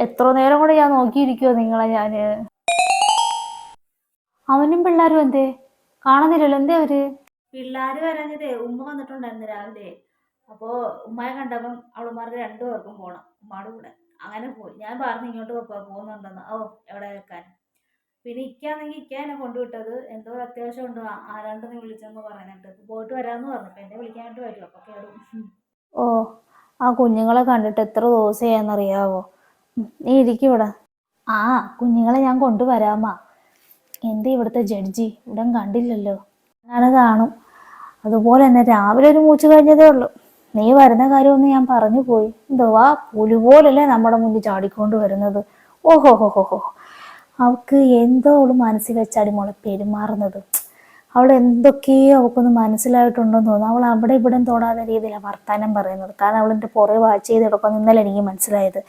എത്ര നേരം കൂടെ ഞാൻ നോക്കിയിരിക്കുവോ നിങ്ങളെ ഞാൻ? അവനും പിള്ളേരും എന്തേ? കാണുന്നില്ലല്ലോ എന്തേ അവർ? പിള്ളേര് വരാഞ്ഞതേ ഉമ്മ വന്നിട്ടുണ്ടായിരുന്നു രാവിലെ. അപ്പോ ഉമ്മയെ കണ്ടപ്പം അവളുമാർക്ക് രണ്ടു പേർക്കും പോണം ഉമ്മയുടെ കൂടെ. അങ്ങനെ പോയി. ഞാൻ പറഞ്ഞു ഇങ്ങോട്ട് പോകുന്നുണ്ടെന്ന്. ഓ എവിടെ വെക്കാൻ പിന്നെ ഇക്കാണെങ്കിൽ ഇക്ക എന്നെ കൊണ്ടുവിട്ടത്. എന്തോ ഒരു അത്യാവശ്യം ഉണ്ട് ആരാണ്ടെന്ന് വിളിച്ചെന്ന് പറയാനായിട്ട് പോയിട്ട് വരാമെന്ന് പറഞ്ഞു. അപ്പൊ എന്നെ വിളിക്കാനായിട്ട് വരും. അപ്പൊ കയറും ഓ ആ കുഞ്ഞുങ്ങളെ കണ്ടിട്ട് എത്ര ദിവസമായെന്നറിയാവോ നീ ഇരിക്കും ആ കുഞ്ഞുങ്ങളെ ഞാൻ കൊണ്ടുവരാമാ. എന്ത് ഇവിടുത്തെ ജഡ്ജി? ഇവിടെ കണ്ടില്ലല്ലോ. ഞാൻ കാണും. അതുപോലെ തന്നെ രാവിലെ ഒരു മൂച്ച് കഴിഞ്ഞതേ ഉള്ളൂ. നീ വരുന്ന കാര്യമൊന്നും ഞാൻ പറഞ്ഞു പോയി. എന്തുവാ പുലി പോലല്ലേ നമ്മുടെ മുന്നിൽ ചാടിക്കൊണ്ട് വരുന്നത്. ഓഹോ ഹോ ഹോ ഹോ അവൾക്ക് എന്തോ അവൾ മനസ്സിൽ വെച്ചാടി മോളെ പെരുമാറുന്നത്. അവൾ എന്തൊക്കെയോ അവൾക്കൊന്ന് മനസ്സിലായിട്ടുണ്ടെന്ന് തോന്നുന്നു. അവൾ അവിടെ ഇവിടെ തൊടാത്ത രീതിയിലാണ് വർത്താനം പറയുന്നത്. കാരണം അവൾ എന്റെ പുറകെ വാച്ച് ചെയ്ത് ഇന്നലെ എനിക്ക് മനസ്സിലായത്.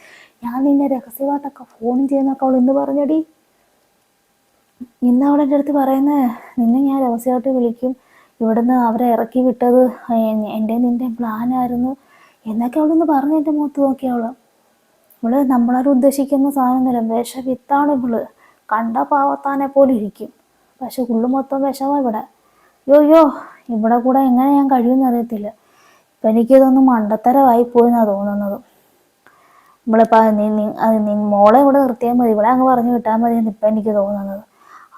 ഞാൻ നിന്നെ രഹസ്യമായിട്ടൊക്കെ ഫോണും ചെയ്യുന്നൊക്കെ അവൾ എന്ന് പറഞ്ഞടി? ഇന്ന് അവൾ എന്റെ അടുത്ത് പറയുന്നത് നിന്നെ ഞാൻ രഹസ്യമായിട്ട് വിളിക്കും. ഇവിടുന്ന് അവരെ ഇറക്കി വിട്ടത് എന്റെ നിന്റെ പ്ലാനായിരുന്നു എന്നൊക്കെ അവളൊന്ന് പറഞ്ഞു എന്റെ മുഖത്ത് നോക്കി അവൾ ഇവൾ നമ്മളാരും ഉദ്ദേശിക്കുന്ന സാധനം സാധനമൊന്നുമില്ല വിഷവിത്താണ് ഇവൾ. കണ്ട പാവത്താനെ പോലെ ഇരിക്കും. പക്ഷെ ഉള്ളു മൊത്തം വിഷമാ ഇവിടെ. യോ ഇവിടെ കൂടെ എങ്ങനെ ഞാൻ കഴിയുമെന്ന് അറിയത്തില്ല. ഇപ്പം എനിക്കിതൊന്നും മണ്ടത്തരമായി പോയെന്നാണ് തോന്നുന്നത്. നമ്മളിപ്പോൾ മോളെ ഇവിടെ നിർത്തിയാൽ മതി. ഇവിടെ അങ്ങ് പറഞ്ഞു വിട്ടാൽ മതി ഇപ്പം എനിക്ക് തോന്നുന്നത്.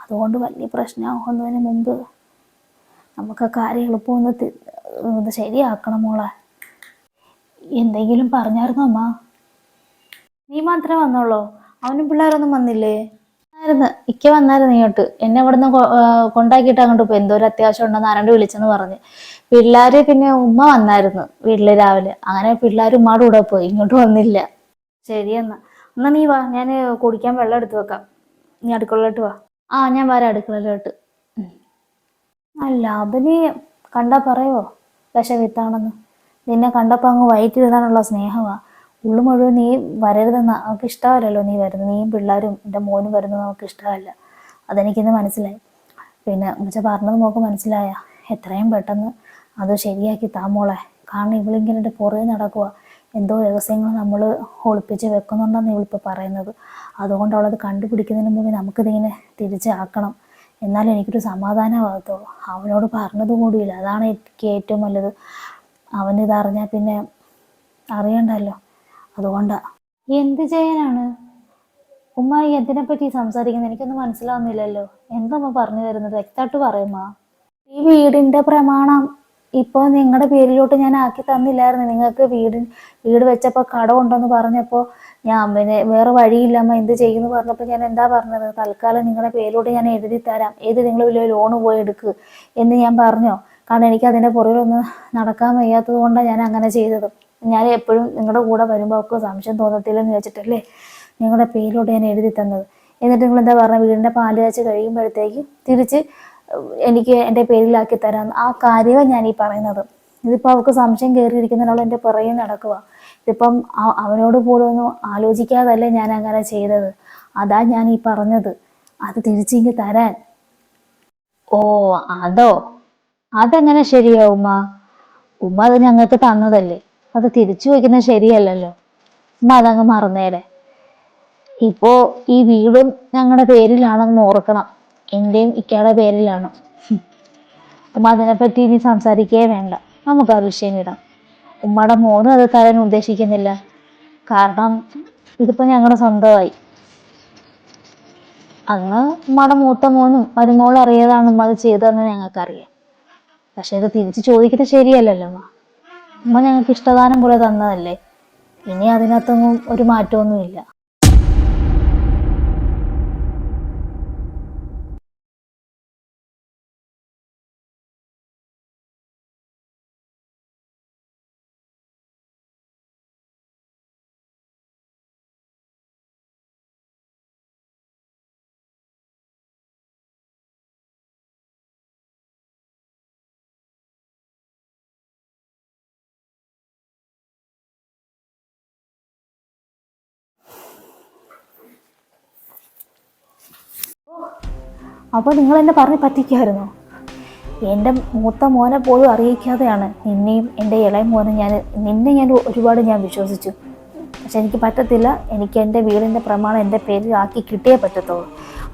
അതുകൊണ്ട് വലിയ പ്രശ്നമാകുന്നതിന് മുമ്പ് നമുക്ക് കാര്യം എളുപ്പമൊന്ന് ഒന്ന് ശരിയാക്കണം മോളെ. എന്തെങ്കിലും പറഞ്ഞായിരുന്നു അമ്മ? നീ മാത്രമേ വന്നോളൂ അവനും പിള്ളേരൊന്നും വന്നില്ലേ? ആയിരുന്നു ഇക്ക വന്നായിരുന്നു ഇങ്ങോട്ട്. എന്നെ ഇവിടുന്ന് കൊ- കൊണ്ടാക്കിയിട്ട് അങ്ങോട്ട് പോയി. എന്തോ ഒരു അത്യാവശ്യം ഉണ്ടെന്ന് ആരാണ്ട് വിളിച്ചെന്ന് പറഞ്ഞ്. പിള്ളേര് പിന്നെ ഉമ്മ വന്നായിരുന്നു വീട്ടിൽ രാവിലെ. അങ്ങനെ പിള്ളേർ ഉമ്മയുടെ കൂടെ പോയി. ഇങ്ങോട്ട് വന്നില്ല. ശരി എന്നാ നീ വാ ഞാൻ കുടിക്കാൻ വെള്ളം എടുത്തു വെക്കാം. നീ അടുക്കളയിലോട്ട് വാ. ആ ഞാൻ വരാം അടുക്കളയിലോട്ട്. അല്ല അവന് കണ്ടാ പറയോ? വിഷവിത്താണെന്ന് നിന്നെ കണ്ടപ്പോൾ അങ്ങ് വയറ്റിരുന്നാനുള്ള സ്നേഹമാ. ഉള്ളു മുഴുവൻ നീ വരരുതെന്ന്. അവൾക്ക് ഇഷ്ടമല്ലല്ലോ നീ വരുന്നത്. നീയും പിള്ളേരും എന്റെ മോനും വരുന്നത് നമുക്ക് ഇഷ്ടമല്ല. അതെനിക്കിന്ന് മനസ്സിലായി. പിന്നെ ഉമ്മച്ച പറഞ്ഞത് നോക്ക് മനസ്സിലായ. എത്രയും പെട്ടെന്ന് അത് ശരിയാക്കി താ മോളെ. കാരണം ഇവളിങ്ങനെ പുറകെ നടക്കുക എന്തോ രഹസ്യങ്ങൾ നമ്മൾ ഒളിപ്പിച്ച് വെക്കുന്നുണ്ടെന്ന് ഇവളിപ്പോൾ പറയുന്നത്. അതുകൊണ്ട് അവളത് കണ്ടുപിടിക്കുന്നതിന് മുമ്പ് നമുക്കിതിങ്ങനെ തിരിച്ചാക്കണം. എന്നാൽ എനിക്കൊരു സമാധാനമാകത്തുള്ളൂ. അവനോട് പറഞ്ഞത് കൂടിയില്ല. അതാണ് എനിക്ക് ഏറ്റവും വലുത് അവനിതറിഞ്ഞാൽ പിന്നെ അറിയണ്ടല്ലോ. അതുകൊണ്ടാ. എന്ത് ചെയ്യാനാണ് ഉമ്മ ഈ എന്തിനെ പറ്റി സംസാരിക്കുന്നത്? എനിക്കൊന്നും മനസ്സിലാവുന്നില്ലല്ലോ. എന്തമ്മ പറഞ്ഞു തരുന്നത്? വ്യക്തമായിട്ട് പറയുമ്മ ഈ വീടിന്റെ പ്രമാണം ഇപ്പോൾ നിങ്ങളുടെ പേരിലോട്ട് ഞാൻ ആക്കി തന്നില്ലായിരുന്നു. നിങ്ങൾക്ക് വീട് വീട് വെച്ചപ്പോൾ കടമുണ്ടെന്ന് പറഞ്ഞപ്പോൾ ഞാൻ പിന്നെ വേറെ വഴിയില്ല വഴിയില്ലമ്മ എന്ത് ചെയ്യുന്നു പറഞ്ഞപ്പോൾ ഞാൻ എന്താ പറഞ്ഞത്? തൽക്കാലം നിങ്ങളുടെ പേരിലോട്ട് ഞാൻ എഴുതി തരാം. ഏത് നിങ്ങൾ വലിയ ലോണ് പോയി എടുക്കുക എന്ന് ഞാൻ പറഞ്ഞോ. കാരണം എനിക്ക് അതിന്റെ പുറകിലൊന്നും നടക്കാൻ വയ്യാത്തത് കൊണ്ടാണ് ഞാൻ അങ്ങനെ ചെയ്തത്. ഞാൻ എപ്പോഴും നിങ്ങളുടെ കൂടെ വരുമ്പോ ഒക്കെ സംശയം തോന്നത്തില്ലെന്ന് വെച്ചിട്ടല്ലേ നിങ്ങളുടെ പേരിലോട്ട് ഞാൻ എഴുതി തന്നത്. എന്നിട്ട് നിങ്ങൾ എന്താ പറഞ്ഞ? വീടിന്റെ പാൽ കാച്ച് കഴിയുമ്പോഴത്തേക്ക് തിരിച്ച് എനിക്ക് എന്റെ പേരിലാക്കി തരാം. ആ കാര്യമാണ് ഞാൻ ഈ പറയുന്നത്. ഇതിപ്പോൾ അവൾക്ക് സംശയം കയറിയിരിക്കുന്നതിനുള്ള എന്റെ പുറകെ നടക്കുക. ഇതിപ്പം അവനോട് പോലും ഒന്നും ആലോചിക്കാതല്ലേ ഞാൻ അങ്ങനെ ചെയ്തത്. അതാ ഞാൻ ഈ പറഞ്ഞത്. അത് തിരിച്ചിങ്ങ് തരാൻ. ഓ അതോ? അതെങ്ങനെ ശരിയാ ഉമ്മ? ഉമ്മ അത് ഞങ്ങൾക്ക് തന്നതല്ലേ. അത് തിരിച്ചു വയ്ക്കുന്നത് ശരിയല്ലല്ലോ. ഉമ്മ അതങ്ങ് മറന്നേരെ. ഇപ്പോ ഈ വീടും ഞങ്ങളുടെ പേരിലാണെന്ന് ഓർക്കണം. എന്റെയും ഇക്കയുടെ പേരിലാണ്. അപ്പം അതിനെപ്പറ്റി ഇനി സംസാരിക്കേ വേണ്ട. നമുക്ക് ആ വിഷയം ഇടാം. ഉമ്മയുടെ മോനും അത് തരാൻ ഉദ്ദേശിക്കുന്നില്ല. കാരണം ഇതിപ്പോൾ ഞങ്ങളുടെ സ്വന്തമായി. അന്ന് ഉമ്മയുടെ മൂത്ത മോനും മരുമോളും അറിയാതാണ് ഉമ്മ അത് ചെയ്തതെന്ന് ഞങ്ങൾക്കറിയാം. പക്ഷെ ഇത് തിരിച്ച് ചോദിക്കുന്നത് ശരിയല്ലല്ലോ ഉമ്മ. ഉമ്മ ഞങ്ങൾക്ക് ഇഷ്ടദാനം പോലെ തന്നതല്ലേ? ഇനി അതിനകത്തൊന്നും ഒരു മാറ്റമൊന്നുമില്ല. അപ്പോൾ നിങ്ങൾ എന്നെ പറഞ്ഞ് പറ്റിക്കായിരുന്നോ? എന്റെ മൂത്ത മോനെ പോലും അറിയിക്കാതെയാണ് നിന്നെയും എന്റെ ഇളയ മോനെ ഞാൻ നിന്നെ ഞാൻ ഒരുപാട് ഞാൻ വിശ്വസിച്ചു. പക്ഷെ എനിക്ക് പറ്റത്തില്ല. എനിക്ക് എന്റെ വീടിന്റെ പ്രമാണം എന്റെ പേരിൽ ആക്കി കിട്ടിയേ പറ്റത്തുള്ളൂ.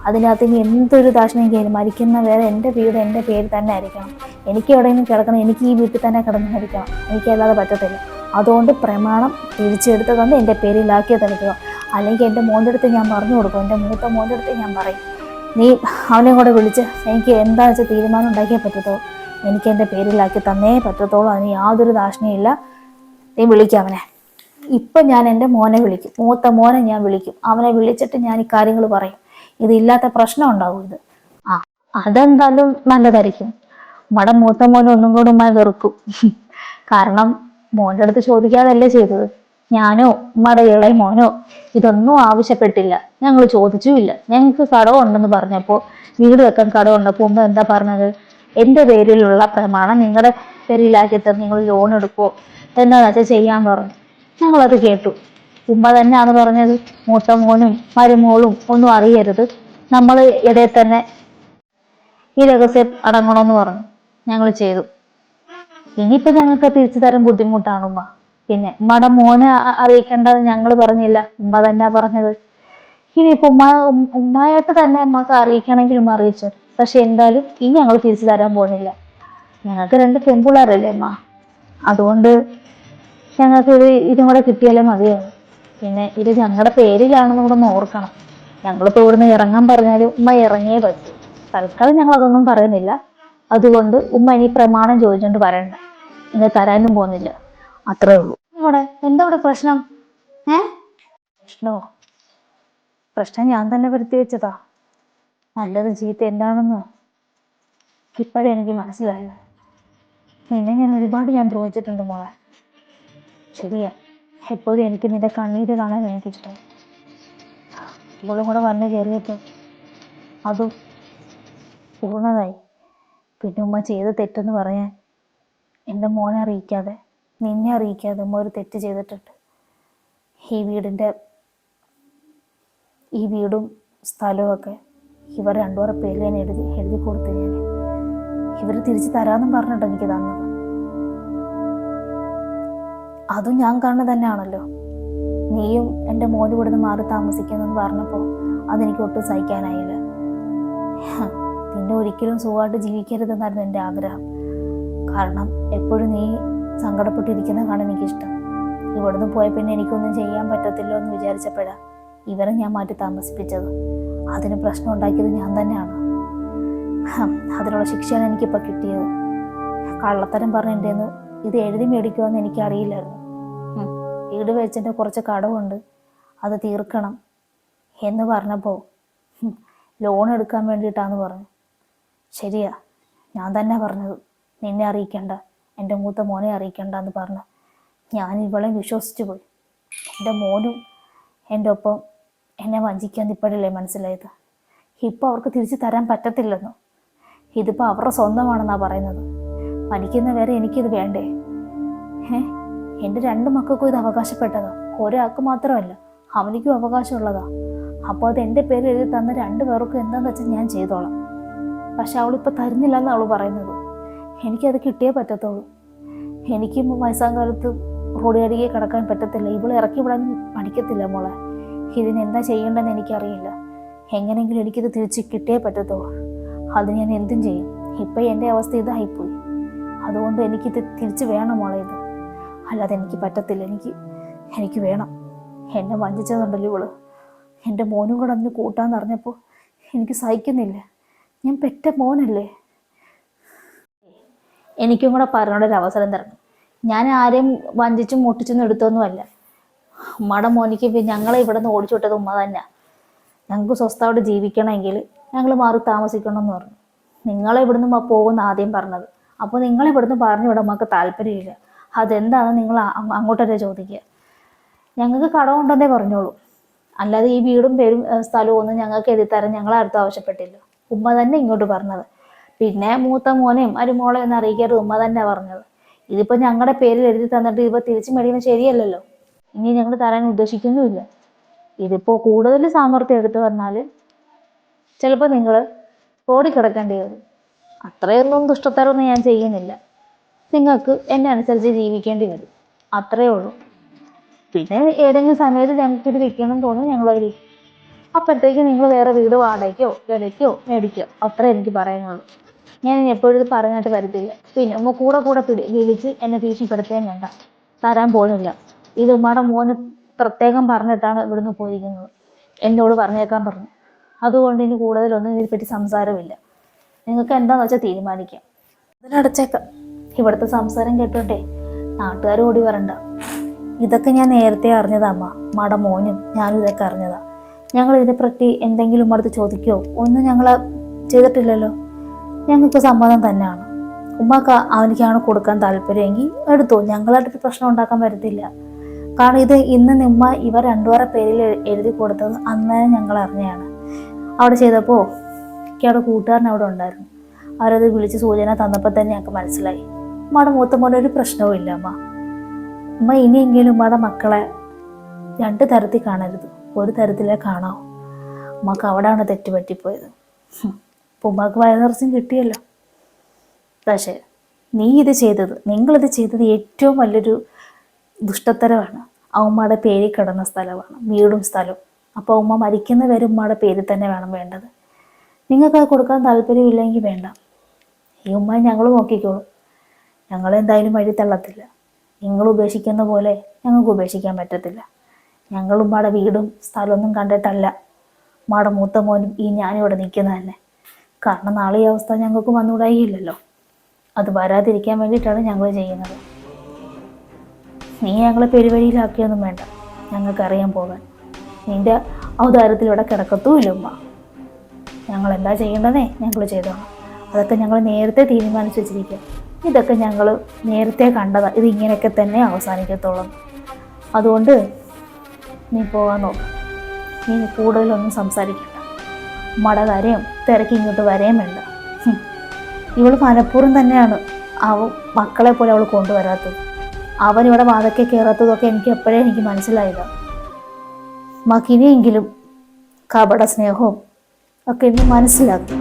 അതിനകത്ത് ഇനി എന്തൊരു ദാക്ഷിണ്യം കയറി മരിക്കുന്ന വരെ എന്റെ വീട് എന്റെ പേര് തന്നെ ആയിരിക്കണം. എനിക്ക് എവിടെയെങ്കിലും കിടക്കണം എനിക്ക് ഈ വീട്ടിൽ തന്നെ കിടന്ന് മരിക്കണം. എനിക്കല്ലാതെ പറ്റത്തില്ല. അതുകൊണ്ട് പ്രമാണം തിരിച്ചെടുത്ത് എന്റെ പേരിലാക്കിയേ എടുക്കുക അല്ലെങ്കിൽ എന്റെ മോന്റെ അടുത്ത് ഞാൻ പറഞ്ഞു കൊടുക്കും എന്റെ മൂത്ത മോന്റെ അടുത്ത് ഞാൻ പറയും. നീ അവനെ കൂടെ വിളിച്ച് എനിക്ക് എന്താ വെച്ചാൽ തീരുമാനം ഉണ്ടാക്കിയേ പറ്റത്തുള്ളൂ എനിക്ക് എന്റെ പേരിലാക്കി തന്നേ പറ്റത്തുള്ളൂ അതിന് യാതൊരു ദാക്ഷിണ്യമില്ല നീ വിളിക്കാം അവനെ. ഇപ്പം ഞാൻ എന്റെ മോനെ വിളിക്കും. മൂത്ത മോനെ ഞാൻ വിളിക്കും. അവനെ വിളിച്ചിട്ട് ഞാൻ ഈ കാര്യങ്ങൾ പറയും. ഇതില്ലാത്ത പ്രശ്നം ഉണ്ടാവും ഇത്. ആ അതെന്തായാലും നല്ലതായിരിക്കും. മടം മൂത്ത മോനെ ഒന്നും കൂടെ ഉമ്മ വെറുക്കും. കാരണം മോന്റെ അടുത്ത് ചോദിക്കാതല്ലേ ചെയ്തത്. ഞാനോ ഉമ്മയുടെ ഇളയ മോനോ ഇതൊന്നും ആവശ്യപ്പെട്ടില്ല ഞങ്ങൾ ചോദിച്ചുമില്ല. ഞങ്ങൾക്ക് കടമുണ്ടെന്ന് പറഞ്ഞപ്പോൾ വീട് വെക്കാൻ കടമുണ്ടപ്പോൾ ഉമ്മ എന്താ പറഞ്ഞത്? എന്റെ പേരിലുള്ള പ്രമാണം നിങ്ങളുടെ പേരിലാക്കി നിങ്ങൾ ലോൺ എടുക്കുമോ എന്താണെന്ന് വെച്ചാൽ ചെയ്യാൻ പറഞ്ഞു. ഞങ്ങളത് കേട്ടു. ഉമ്മ തന്നെയാണ് പറഞ്ഞത്. മൂത്ത മോനും മരുമോളും ഒന്നും അറിയരുത്. നമ്മൾ ഇടയിൽ തന്നെ ഈ രഹസ്യം അടങ്ങണമെന്ന് പറഞ്ഞു. ഞങ്ങൾ ചെയ്തു. ഇനിയിപ്പോൾ ഞങ്ങൾക്ക് തിരിച്ചു തരാൻ ബുദ്ധിമുട്ടാണ് ഉമ്മ? പിന്നെ ഉമ്മയുടെ മോനെ അറിയിക്കേണ്ടത് ഞങ്ങൾ പറഞ്ഞില്ല. ഉമ്മ തന്നെ പറഞ്ഞത്. ഇനിയിപ്പോ ഉമ്മ ഉമ്മയായിട്ട് തന്നെ ഉമ്മക്ക് അറിയിക്കണമെങ്കിൽ ഉമ്മ അറിയിച്ചു. പക്ഷെ എന്തായാലും ഇനി ഞങ്ങൾ തിരിച്ചു തരാൻ പോകുന്നില്ല ഞങ്ങൾക്ക് രണ്ട് പെൺപിള്ളേരല്ലേ അമ്മ അതുകൊണ്ട് ഞങ്ങൾക്ക് ഇത് ഇതും കൂടെ കിട്ടിയാലേ മതിയാവും. പിന്നെ ഇത് ഞങ്ങളുടെ പേരിലാണെന്ന് കൂടെ ഓർക്കണം. ഞങ്ങളിപ്പോൾ ഇവിടുന്ന് ഇറങ്ങാൻ പറഞ്ഞാലും ഉമ്മ ഇറങ്ങിയേ പറ്റൂ. തൽക്കാലം ഞങ്ങൾ അതൊന്നും പറയുന്നില്ല. അതുകൊണ്ട് ഉമ്മ ഇനി പ്രമാണം ചോദിച്ചുകൊണ്ട് പറയണ്ട ഇങ്ങനെ തരാനും പോകുന്നില്ല. അത്രേ ഉള്ളൂ. ഇവിടെ എന്താ ഇവിടെ പ്രശ്നം? ഏ? പ്രശ്നോ? പ്രശ്നം ഞാൻ തന്നെ വരുത്തി വെച്ചതാ. നല്ലത് ചീത്ത എന്താണെന്നോ? ഇപ്പോഴേ എനിക്ക് മനസ്സിലായത്. നിന്നെ ഞാൻ ഒരുപാട് ഞാൻ ദ്രോഹിച്ചിട്ടുണ്ട് മോളെ. ശരിയാ. എപ്പോഴും എനിക്ക് നിന്റെ കണ്ണീര് കാണാൻ എനിക്ക് ഇഷ്ടം. ഇവളും കൂടെ വന്ന് കയറിയപ്പോൾ അതും പൂർണതായി. പിന്നെ ഉമ്മ ചെയ്ത തെറ്റെന്ന് പറയാൻ എന്റെ മോനെ അറിയിക്കാതെ നിന്നെ അറിയിക്കാതെ ഉമ്മ ഒരു തെറ്റ് ചെയ്തിട്ടുണ്ട്. ഈ വീടിന്റെ ഈ വീടും സ്ഥലവും ഒക്കെ ഇവർ രണ്ടുപേരെ പേര് ഞാൻ എഴുതി എഴുതി കൊടുത്തു ഞാൻ. ഇവർ തിരിച്ച് തരാമെന്നും പറഞ്ഞിട്ട് എനിക്ക് തന്നത്. അതും ഞാൻ കാണുന്നത് തന്നെയാണല്ലോ. നീയും എന്റെ മോനും ഇവിടുന്ന് മാറി താമസിക്കുന്നെന്ന് പറഞ്ഞപ്പോൾ അതെനിക്ക് ഒട്ടും സഹിക്കാനായില്ല. നിന്നെ ഒരിക്കലും സുഖമായിട്ട് ജീവിക്കരുതെന്നായിരുന്നു എന്റെ ആഗ്രഹം. കാരണം എപ്പോഴും നീ സങ്കടപ്പെട്ടിരിക്കുന്ന കാണാൻ എനിക്കിഷ്ടം. ഇവിടുന്ന് പോയ പിന്നെ എനിക്കൊന്നും ചെയ്യാൻ പറ്റത്തില്ലോ എന്ന് വിചാരിച്ചപ്പോഴാ ഇവരെ ഞാൻ മാറ്റി താമസിപ്പിച്ചത്. അതിന് പ്രശ്നം ഉണ്ടാക്കിയത് ഞാൻ തന്നെയാണ്. അതിനുള്ള ശിക്ഷയാണ് എനിക്കിപ്പോൾ കിട്ടിയത്. കള്ളത്തരം പറഞ്ഞിട്ടേന്ന് ഇത് എഴുതി മേടിക്കുമെന്ന് എനിക്കറിയില്ലായിരുന്നു. വീട് വെച്ചിട്ട് കുറച്ച് കടമുണ്ട് അത് തീർക്കണം എന്ന് പറഞ്ഞപ്പോൾ ലോൺ എടുക്കാൻ വേണ്ടിയിട്ടാന്ന് പറഞ്ഞു. ശരിയാ ഞാൻ തന്നെ പറഞ്ഞത്. നിന്നെ അറിയിക്കണ്ട. എന്റെ മൂത്ത മോനെ അറിയിക്കണ്ടെന്ന് പറഞ്ഞു ഞാൻ ഇവളെ വിശ്വസിച്ചു പോയി. എന്റെ മോനും എന്റെ ഒപ്പം എന്നെ വഞ്ചിക്കാൻ ഇപ്പോഴല്ലേ മനസ്സിലായത്? ഇപ്പോൾ അവർക്ക് തിരിച്ചു തരാൻ പറ്റത്തില്ലെന്നു? ഇതിപ്പോൾ അവരുടെ സ്വന്തമാണെന്നാണ് പറയുന്നത്. മരിക്കുന്ന വരെ എനിക്കിത് വേണ്ടേ? ഏ എന്റെ രണ്ട് മക്കൾക്കും ഇത് അവകാശപ്പെട്ടതാ. ഒരാൾക്ക് മാത്രമല്ല അവനിക്കും അവകാശമുള്ളതാ. അപ്പോൾ അത് എന്റെ പേര് എഴുതി തന്ന രണ്ട് പേർക്കും എന്താണെന്ന് വെച്ചാൽ ഞാൻ ചെയ്തോളാം. പക്ഷെ അവളിപ്പോൾ തരുന്നില്ലെന്ന് അവൾ പറയുന്നത്. എനിക്കത് കിട്ടിയേ പറ്റത്തുള്ളൂ. എനിക്ക് വയസ്സാം കാലത്ത് റോഡ് അരികെ കിടക്കാൻ പറ്റത്തില്ല. ഇവളെ ഇറക്കി വിടാൻ പഠിക്കത്തില്ല മോളെ. ഇതിന് എന്താ ചെയ്യേണ്ടതെന്ന് എനിക്കറിയില്ല. എങ്ങനെയെങ്കിലും എനിക്കിത് തിരിച്ച് കിട്ടിയേ പറ്റത്തുള്ളൂ. അത് ഞാൻ എന്തും ചെയ്യും. ഇപ്പം എന്റെ അവസ്ഥ ഇതായിപ്പോയി. അതുകൊണ്ട് എനിക്കിത് തിരിച്ച് വേണം മോളെ ഇത്. അല്ലാതെ എനിക്ക് പറ്റത്തില്ല. എനിക്ക് എനിക്ക് വേണം. എന്നെ വഞ്ചിച്ചതുണ്ടല്ലോ ഇവൾ. എന്റെ മോനും കൂടെ അന്ന് കൂട്ടാന്ന് അറിഞ്ഞപ്പോൾ എനിക്ക് സഹിക്കുന്നില്ല. ഞാൻ പെറ്റ മോനല്ലേ? എനിക്കും കൂടെ പറഞ്ഞൊരു അവസരം തരണം. ഞാൻ ആരെയും വഞ്ചിച്ചും മുട്ടിച്ചൊന്നും എടുത്തൊന്നുമല്ല. ഉമ്മയുടെ മോനിക്ക് ഞങ്ങളെ ഇവിടെ നിന്ന് ഓടിച്ചു വിട്ടത് ഉമ്മ തന്നെ. ഞങ്ങൾക്ക് സ്വസ്ഥമായിട്ട് ജീവിക്കണമെങ്കിൽ ഞങ്ങൾ മാറി താമസിക്കണം എന്ന് പറഞ്ഞു. നിങ്ങളെ ഇവിടുന്ന് പോകുമെന്ന് ആദ്യം പറഞ്ഞത്. അപ്പോൾ നിങ്ങളെ ഇവിടുന്ന് പറഞ്ഞു വിടാൻ നമുക്ക് താല്പര്യമില്ല. അതെന്താണെന്ന് നിങ്ങൾ അങ്ങോട്ടല്ലേ ചോദിക്കുക. ഞങ്ങൾക്ക് കടമുണ്ടെന്നേ പറഞ്ഞോളൂ. അല്ലാതെ ഈ വീടും പേരും സ്ഥലവും ഒന്നും ഞങ്ങൾക്ക് എഴുതി തരാൻ ഞങ്ങളെ അടുത്ത് ആവശ്യപ്പെട്ടില്ല. ഉമ്മ തന്നെ ഇങ്ങോട്ട് പറഞ്ഞത്. പിന്നെ മൂത്ത മോനെയും മരുമോളെ ഒന്നും അറിയിക്കരുത് ഉമ്മ തന്നെ പറഞ്ഞത്. ഇതിപ്പോ ഞങ്ങളുടെ പേരിൽ എഴുതി തന്നിട്ട് ഇതിപ്പോൾ തിരിച്ചു മേടിക്കുന്നത് ശരിയല്ലല്ലോ. ഇനി ഞങ്ങൾ തരാൻ ഉദ്ദേശിക്കുന്നുമില്ല. ഇതിപ്പോ കൂടുതൽ സാമർത്ഥ്യം എടുത്തു പറഞ്ഞാൽ ചിലപ്പോ നിങ്ങൾ ഓടിക്കിടക്കേണ്ടി വരും. അത്രയൊന്നും ദുഷ്ടത്തരൊന്നും ഞാൻ ചെയ്യുന്നില്ല. നിങ്ങൾക്ക് എന്നെ അനുസരിച്ച് ജീവിക്കേണ്ടി വരും. അത്രയേ ഉള്ളൂ. പിന്നെ ഏതെങ്കിലും സമയത്ത് ഞങ്ങൾക്ക് ഇത് വിൽക്കണം എന്ന് തോന്നുന്നു ഞങ്ങൾ അത് അപ്പോഴത്തേക്ക് നിങ്ങൾ വേറെ വീട് വാടകയ്ക്കോ വിലയ്ക്കോ മേടിക്കോ. അത്രേ എനിക്ക് പറയാനുള്ളൂ. ഞാൻ എപ്പോഴും പറഞ്ഞിട്ട് വരത്തില്ല. പിന്നെ ഉമ്മ കൂടെ കൂടെ പിടി വിളിച്ച് എന്നെ ഭീഷണിപ്പെടുത്തുകയും വേണ്ട. തരാൻ പോകുന്നില്ല ഇത് ഉമ്മയുടെ മോന് പ്രത്യേകം പറഞ്ഞിട്ടാണ് ഇവിടുന്ന് പോയിരിക്കുന്നത്. എന്നോട് പറഞ്ഞേക്കാൻ പറഞ്ഞു. അതുകൊണ്ട് ഇനി കൂടുതലൊന്നും ഇതിനെപ്പറ്റി സംസാരമില്ല. നിങ്ങൾക്ക് എന്താണെന്ന് വെച്ചാൽ തീരുമാനിക്കാം. അതിനടച്ചേക്കാം ഇവിടുത്തെ സംസാരം കേട്ടോട്ടെ. നാട്ടുകാർ ഓടി വരണ്ട. ഇതൊക്കെ ഞാൻ നേരത്തെ അറിഞ്ഞതാ അമ്മ. മട മോനും ഞാനും ഇതൊക്കെ അറിഞ്ഞതാ. ഞങ്ങൾ ഇതിനെപ്പറ്റി എന്തെങ്കിലും അടുത്ത് ചോദിക്കോ? ഒന്നും ഞങ്ങൾ ചെയ്തിട്ടില്ലല്ലോ. ഞങ്ങൾക്ക് സമ്മതം തന്നെയാണ്. ഉമ്മക്ക് അവനിക്കാണ് കൊടുക്കാൻ താല്പര്യമെങ്കിൽ എടുത്തു. ഞങ്ങളായിട്ട് പ്രശ്നം ഉണ്ടാക്കാൻ വരത്തില്ല കാരണം ഇത് ഇന്ന് നിമ്മ ഇവ രണ്ടുപേരെ പേരിൽ എഴുതി കൊടുത്തത് അന്നേരം ഞങ്ങൾ അറിഞ്ഞതാണ്. അവിടെ ചെയ്തപ്പോൾ എനിക്ക് അവിടെ കൂട്ടുകാരൻ അവിടെ ഉണ്ടായിരുന്നു. അവരത് വിളിച്ച് സൂചന തന്നപ്പോൾ തന്നെ ഞങ്ങൾക്ക് മനസ്സിലായി. ഉമ്മയുടെ മൂത്ത മോനെ ഒരു പ്രശ്നവും ഇല്ല അമ്മ ഉമ്മ ഇനിയെങ്കിലും ഉമ്മയുടെ മക്കളെ രണ്ട് തരത്തിൽ കാണരുത്. ഒരു തരത്തിലേ കാണാവൂ. ഉമ്മക്ക് അവിടെയാണ് തെറ്റ് പറ്റിപ്പോയത് വയനിറച്ചും കിട്ടിയല്ലോ. പക്ഷേ നീ ഇത് ചെയ്തത് നിങ്ങളിത് ചെയ്തത് ഏറ്റവും വലിയൊരു ദുഷ്ടത്തരമാണ്. ആ ഉമ്മയുടെ പേരിൽ കിടന്ന സ്ഥലമാണ് വീടും സ്ഥലവും. അപ്പോൾ ഉമ്മ മരിക്കുന്ന വരെ ഉമ്മയുടെ പേരിൽ തന്നെ വേണം വേണ്ടത്. നിങ്ങൾക്ക് അത് കൊടുക്കാൻ താല്പര്യമില്ലെങ്കിൽ വേണ്ട. ഈ ഉമ്മ ഞങ്ങൾ നോക്കിക്കോളും. ഞങ്ങൾ എന്തായാലും വഴി തള്ളത്തില്ല. നിങ്ങൾ ഉപേക്ഷിക്കുന്ന പോലെ ഞങ്ങൾക്ക് ഉപേക്ഷിക്കാൻ പറ്റത്തില്ല. ഞങ്ങൾ ഉമ്മയുടെ വീടും സ്ഥലമൊന്നും കണ്ടിട്ടല്ല. ഉമ്മയുടെ മൂത്ത മോനും ഈ ഞാനിവിടെ നിൽക്കുന്നത് തന്നെ. കാരണം നാളെ ഈ അവസ്ഥ ഞങ്ങൾക്ക് വന്നുകൂടായില്ലല്ലോ അത് വരാതിരിക്കാൻ വേണ്ടിയിട്ടാണ് ഞങ്ങൾ ചെയ്യുന്നത്. നീ ഞങ്ങളെ പെരുവഴിയിലാക്കിയൊന്നും വേണ്ട. ഞങ്ങൾക്കറിയാൻ പോകാൻ. നിന്റെ ഔദാര്യത്തിൽ ഇവിടെ ഞങ്ങൾ എന്താ ചെയ്യേണ്ടതേ? ഞങ്ങൾ ചെയ്തോളാം. അതൊക്കെ ഞങ്ങൾ നേരത്തെ തീരുമാനിച്ച് വെച്ചിരിക്കുക ഇതൊക്കെ ഞങ്ങൾ നേരത്തെ കണ്ടതാണ് ഇത് ഇങ്ങനെയൊക്കെ തന്നെ അവസാനിക്കത്തുള്ളൂ അതുകൊണ്ട് നീ പോകാൻ നോക്കാം. നീ കൂടുതലൊന്നും സംസാരിക്കണ്ട. ഉമ്മയുടെ കാര്യം തിരക്കി ഇങ്ങോട്ട് വരെയും വേണ്ട ഇവൾ മനഃപൂർവം തന്നെയാണ് അവ മക്കളെ പോലെ അവൾ കൊണ്ടുവരാത്തത്. അവൻ ഇവിടെ വാതക്കെ കയറാത്തതൊക്കെ എനിക്ക് എപ്പോഴേ എനിക്ക് മനസ്സിലായില്ല. മകിനെയെങ്കിലും കപട സ്നേഹവും ഒക്കെ എനിക്ക് മനസ്സിലാക്കും.